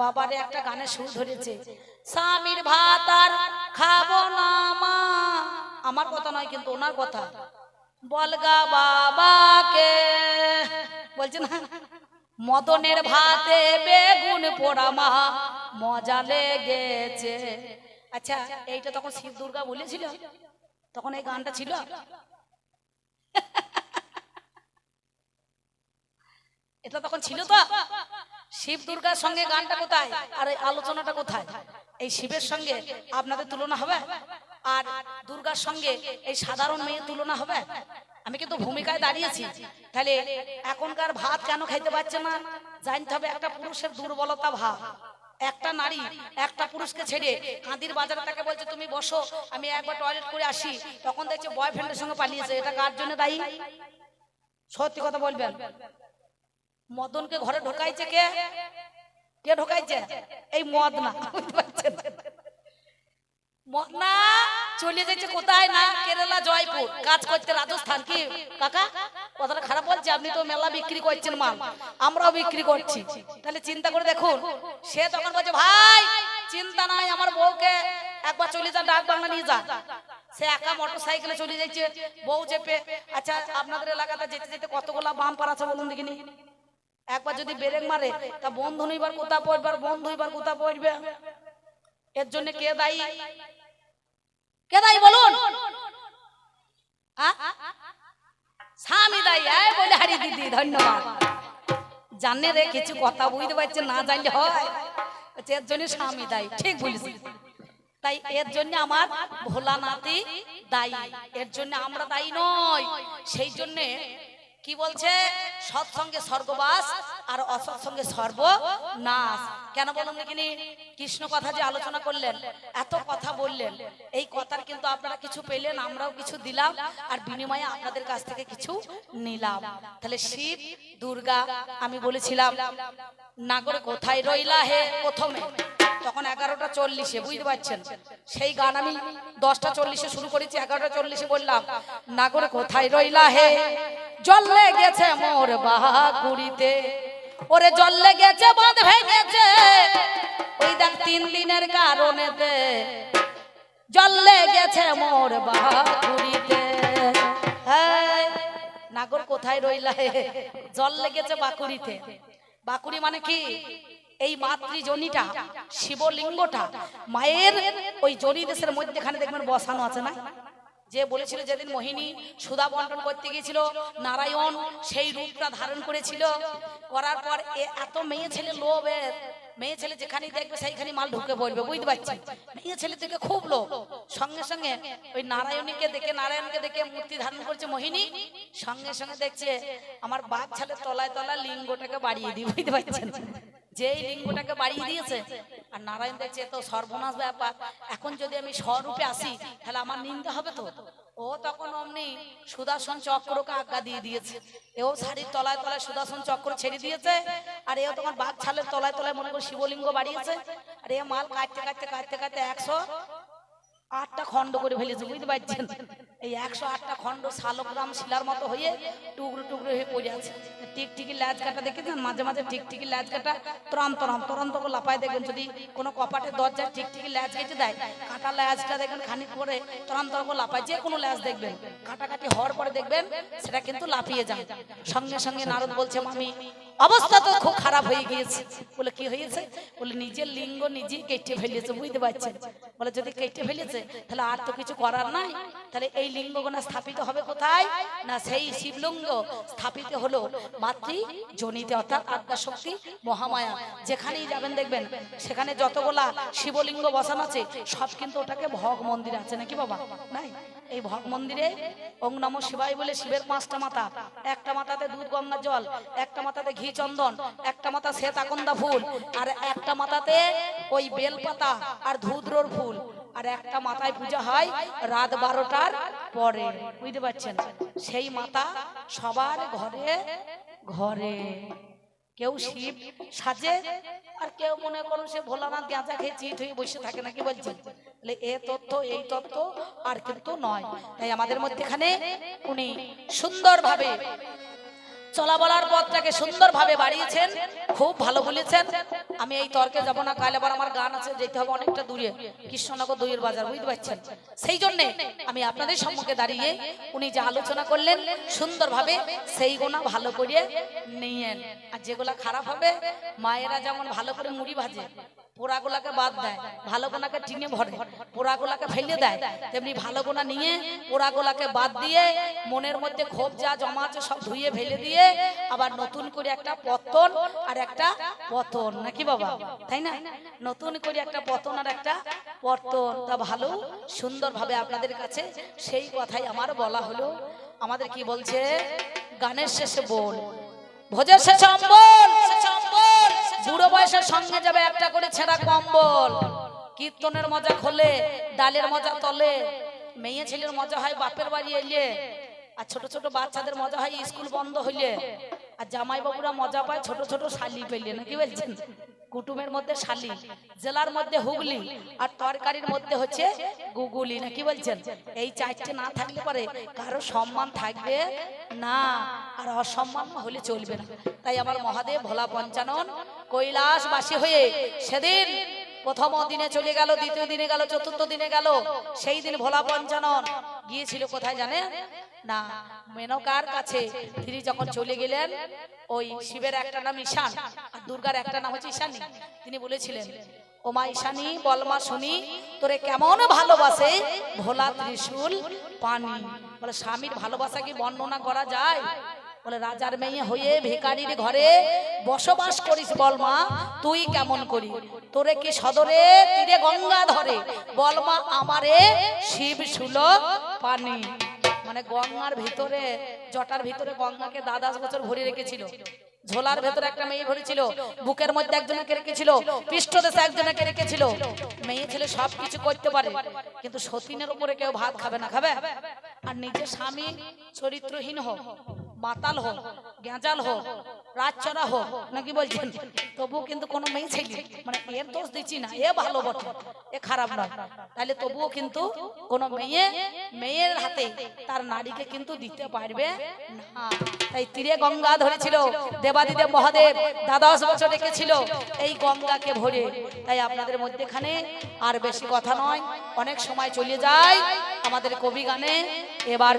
বাবারে একটা গানের সুর ধরেছে, স্বামীর ভাত আর খাব না মা। আমার কথা নয়, কিন্তু ওনার কথা বলগা বাবাকে। বলছে না, মদনের ভাতে বেগুন পোড়া মা, মজা লেগেছে। আচ্ছা এইটা তখন শিব দুর্গা বলেছিল? তখন এই গানটা ছিল? এটা তখন ছিল তো? শিব দুর্গার সঙ্গে গানটা কোথায়? আর এই আলোচনাটা কোথায়? এই শিবের সঙ্গে আপনাদের তুলনা হবে? আর দুর্গার সঙ্গে এই সাধারণ মেয়ের তুলনা হবে? আমি কিন্তু ভূমিকায় দাঁড়িয়েছি। তাহলে এখনকার ভাত কেন খাইতে পারছে না? জানতে হবে একটা পুরুষের দুর্বলতা ভাব। একটা নারী একটা পুরুষকে ছেড়ে কাঁদির বাজারে তাকে বলছে, তুমি বসো, আমি একবার টয়লেট করে আসি। তখন দেখছে বয়ফ্রেন্ডের সঙ্গে পালিয়েছে। এটা কার জন্য দায়ী? সত্যি কথা বলবেন। মদনকে ঘরে ঢোকাইছে কে? কে ঢোকাইছে? এই মদ না মদ না চলে যাচ্ছে কোথায় না? কেরালা, জয়পুর। কাজ করতে রাজস্থান। কি? কাকা, কথাটা খারাপ বলছে? আপনি তো মেলা বিক্রি করছেন মাল। আমরাও বিক্রি করছি। তাহলে চিন্তা করে দেখুন। সে তখন বলছে, ভাই, চিন্তা নাই আমার বউকে একবার চলে যান, ডাক বাংলা নিয়ে যান। সে একা মোটর সাইকেলে চলে যাচ্ছে বউ চেপে আচ্ছা আপনাদের এলাকাতে যেতে যেতে কতগুলা বাম্পার আছে বলুন দেখিনি? একবার যদি ব্রেক মারে তা বন্ধু নিবার কোথা পড়বে বন্ধু হইবার কোথা পড়বে? এর জন্য কে দায়ী? কে দায়ী? বলুন? স্বামী দায়ী। এই বলে হারি দিদি ধন্যবাদ। জানে রে কিছু কথা বুঝতে পারছে না জানলে হয়। এর জন্য স্বামী দায়ী। ঠিক বলেছি। তাই এর জন্য আমার ভোলা নাতি দায়ী। এর জন্য আমরা দায়ী নয় সেই জন্যে কি বলছে? সৎসঙ্গে স্বর্গবাস আর অসৎসঙ্গে সর্বনাশ কেন বলুন দেখিনি? কৃষ্ণ কথা যে আলোচনা করলেন, এত কথা বললেন, এই কথার কিন্তু আপনারা কিছু পেলেন, আমরাও কিছু দিলাম, আর বিনিময়ে আপনাদের কাছ থেকে কিছু নিলাম। তাহলে শিব, দুর্গা, আমি বলেছিলাম, নাগরে কোথায় রইলা হে প্রথমে? তখন এগারোটা চল্লিশে, বুঝতে পারছেন? সেই গান আমি দশটা চল্লিশে শুরু করেছি, এগারোটা চল্লিশে বললাম নাগরে কোথায় রইলা হে? জল লেগেছে মোর বাহাগুড়িতে ওরে জল লেগেছে, বাঁধ ভেঙেছে। ওই দেখ তিন দিনের কারণেতে। জল লেগেছে মোর বাহাগুড়িতে হ্যাঁ নাগর কোথায় রইলা হে? জল লেগেছে বাকুড়িতে। বাকুড়ি মানে কি? এই মাতৃজনিটা, শিবলিঙ্গটা, মায়ের ওই জনি দেশের মধ্যেখানে দেখবেন বসানো আছে না? যে বলেছিল যেদিন মোহিনী সুধা বন্টন করতে গিয়েছিল, নারায়ণ সেই রূপটা ধারণ করেছিল। করার পর এত মেয়ে ছেলে লোভের মেয়ে ছেলে যেখানেই দেখবে সেইখানে মাল ঢুকে পড়বে, বুঝতে পারছি? মেয়ে ছেলে থেকে খুব লোভ। সঙ্গে সঙ্গে ওই নারায়ণীকে দেখে, নারায়ণকে দেখে মূর্তি ধারণ করছে মোহিনী। সঙ্গে সঙ্গে দেখছে, আমার বাপ ছেলের তলায় তলায় লিঙ্গটাকে বাড়িয়ে দিই বুঝতে পারছেন? যেই লিঙ্গটাকে বাড়িয়ে দিয়েছে, আর নারায়ণ দেখছে তো সর্বনাশ ব্যাপার, এখন যদি আমি স্বরূপে আসি, তাহলে আমার নিন্দা হবে তো? ও তখন অমনি সুদর্শন চক্রকে আজ্ঞা দিয়ে দিয়েছে। এও শাড়ির তলায় তলায় সুদর্শন চক্র ছেড়ে দিয়েছে, আর এও তোমার বাঘ ছালের তলায় তলায় মনে করো শিবলিঙ্গ বাড়িয়েছে, আর এ মাল কাটতে কাটতে কাটতে কাটতে একশো আটটা খণ্ড করে ফেলেছে, বুঝতে পারছেন? এই একশো আটটা খণ্ড শালগ্রাম শিলার মতো হয়ে টুকরো টুকরো হয়ে পড়ে আছে। টিকটিকি ল্যাজ কাটা দেখেছেন মাঝে মাঝে টিকটিকি ল্যাজ কাটা তরম তরম তরাম তখন লাপায় দেখবেন যদি কোনো কপাটের দরজায় টিকটিকি ল্যাজ কেটে দেয়, কাটা ল্যাজটা দেখবেন খানিক পরে তরাম তরাম লাপায় যে কোনো ল্যাজ দেখবেন। কাটাকাটি হওয়ার পরে দেখবেন সেটা কিন্তু লাপিয়ে যায় সঙ্গে সঙ্গে নারদ বলছে, মামি অবস্থা তো খুব খারাপ হয়ে গিয়েছে। বলে, কি হয়েছে? বলে, নিজের লিঙ্গ নিজেই কেটে ফেলেছে, বুঝতে পারছেন? বলে, যদি কেটে ফেলেছে, তাহলে আর তো কিছু করার নাই। তাহলে এই লিঙ্গগুলো স্থাপিত হবে কোথায়? না, সেই শিবলিঙ্গ স্থাপিত হলো মাতৃ, জনিতে অর্থাৎ আজ্ঞা শক্তি মহামায়া। যেখানেই যাবেন দেখবেন, সেখানে যতগুলা শিবলিঙ্গ বসানো আছে, সব কিন্তু ওটাকে ভগ মন্দির আছে নাকি বাবা? নাই? এই ভগ মন্দিরে ওং নম শিবাই বলে শিবের পাঁচটা মাথা। একটা মাথাতে দুধ গঙ্গা জল, একটা মাথাতে ঘি চন্দন একটা মাথা শ্বেত আকন্দা ফুল আর একটা মাথাতে ওই বেলপাতা আর ধুদ্রর ফুল। আর একটা মাথায় পূজা হয় রাত বারোটার পরে। বুঝতে পারছেন? সেই মাথা সবার ঘরে ঘরে। কেউ শিব সাজে আর কেউ মনে করো সে ভোলানাথ গাঁজা খেয়ে চিট হয়ে বসে থাকে নাকি বলছেন? তাহলে এ তথ্য এই তথ্য আর কিন্তু নয়। তাই আমাদের মধ্যেখানে উনি সুন্দরভাবে চলা বলার পথটাকে সুন্দরভাবে বাড়িয়েছেন, খুব ভালো বলেছেন। আমি এই তর্কে যাব না, কাল আবার আমার গান আছে, যেতে হবে অনেকটা দূরে, কৃষ্ণনগর দইয়ের বাজার, বুঝতে পারছেন? সেই জন্য আমি আপনাদের সম্মুখে দাঁড়িয়ে উনি যে আলোচনা করলেন, সুন্দরভাবে সেই গোনা ভালো করে নিয়েন। আর যেগুলা খারাপ হবে, মায়েরা যেমন ভালো করে মুড়ি ভাজে পোড়াগুলাকে বাদ দেয় ভালো গোনাকে টিনে ভরে, পোড়াগুলাকে ফেলে দেয়। তেমনি ভালো গোনা নিয়ে পোড়াগুলাকে বাদ দিয়ে মনের মধ্যে ক্ষোভ যা জমা আছে সব ধুয়ে ফেলে দিয়ে আবার নতুন করে একটা পতন আর একটা পতন। নাকি বাবা? তাই না? নতুন করে একটা পতন আর একটা পতন। তা ভালো, সুন্দরভাবে আপনাদের কাছে সেই কথাই আমার বলা হলো। আমাদের কি বলছে? গানের শেষে বল। ভোজের শেষে অম্বল। বুড়ো সঙ্গে যাবে একটা করে ছেঁড়া কম্বল। কীর্তনের মজা খোলে, ডালের মজা তলে। মেয়ে ছেলের মজা হয় বাপের বাড়ি এলে, আর ছোট ছোট বাচ্চাদের মজা হয় স্কুল বন্ধ হইলে। আর জামাই বাবুরা মজা পায় ছোট ছোট শালি পেলে, নাকি বলছেন? কুটুমের মধ্যে শালি, জেলার মধ্যে হুগলি, আর তরকারির মধ্যে হচ্ছে গুগুলি, নাকি বলছেন? এই চারটে না থাকলে পরে কারও সম্মান থাকবে না, আর অসম্মান হলে চলবে না। তাই আমার মহাদেব, ভোলা পঞ্চানন কৈলাসবাসী হয়ে সেদিন প্রথম দিনে চলে গেল, দ্বিতীয় দিনে গেল, চতুর্থ দিনে গেল, সেই দিন ভোলা পঞ্চানন গিয়েছিল কোথায় জানে না, মেনকার কাছে। তিনি যখন চলে গেলেন, ওই শিবের একটা নাম ঈশান আর দুর্গার একটা নাম হচ্ছে ঈশানী। তিনি বলেছিলেন, ও মা ঈশানী বলমা শুনি, তোরে কেমন ভালোবাসে ভোলা ত্রিশূল পানি? বলে, স্বামীর ভালোবাসা কি বর্ণনা করা যায়? বলে, রাজার মেয়ে হয়ে ভিকারির ঘরে বসবাস করিস বলমা তুই কেমন করি? তোরে কি সদরে তীরে গঙ্গা ধরে? বলমা আমারে শিব শুল পানি। মানে গঙ্গার ভিতরে, জটার ভিতরে গঙ্গাকে দাদাশ বছর ভরে রেখেছিল। ঝোলার ভেতরে একটা মেয়ে ভরেছিল, বুকের মধ্যে একজনকে রেখেছিল, পৃষ্ঠদেশে একজনকে রেখেছিল। মেয়ে ছেলে সব কিছু করতে পারে, কিন্তু সতীনের উপরে কেউ ভাত খাবে না, খাবে? আর নিজের স্বামী চরিত্রহীন হোক মাতাল হোক গেঁজাল হোক রাজচরা হোক নাকি বলছেন? তবু কিন্তু কোনো মেয়ে ছেলে মানে এর দোষ দিচ্ছি না, এ ভালো বটে, এ খারাপ নয়। তাহলে তবুও কিন্তু কোনো মেয়ে, মেয়ের হাতে তার নারীকে কিন্তু দিতে পারবে তাই তীরে গঙ্গা ধরেছিল, দেবাদিদেব মহাদেব, দ্বাদশ বছর রেখেছিল এই গঙ্গাকে ভরে। তাই আপনাদের মধ্যেখানে আর বেশি কথা নয়, অনেক সময় চলে যায় আমাদের কবি গানে, এবার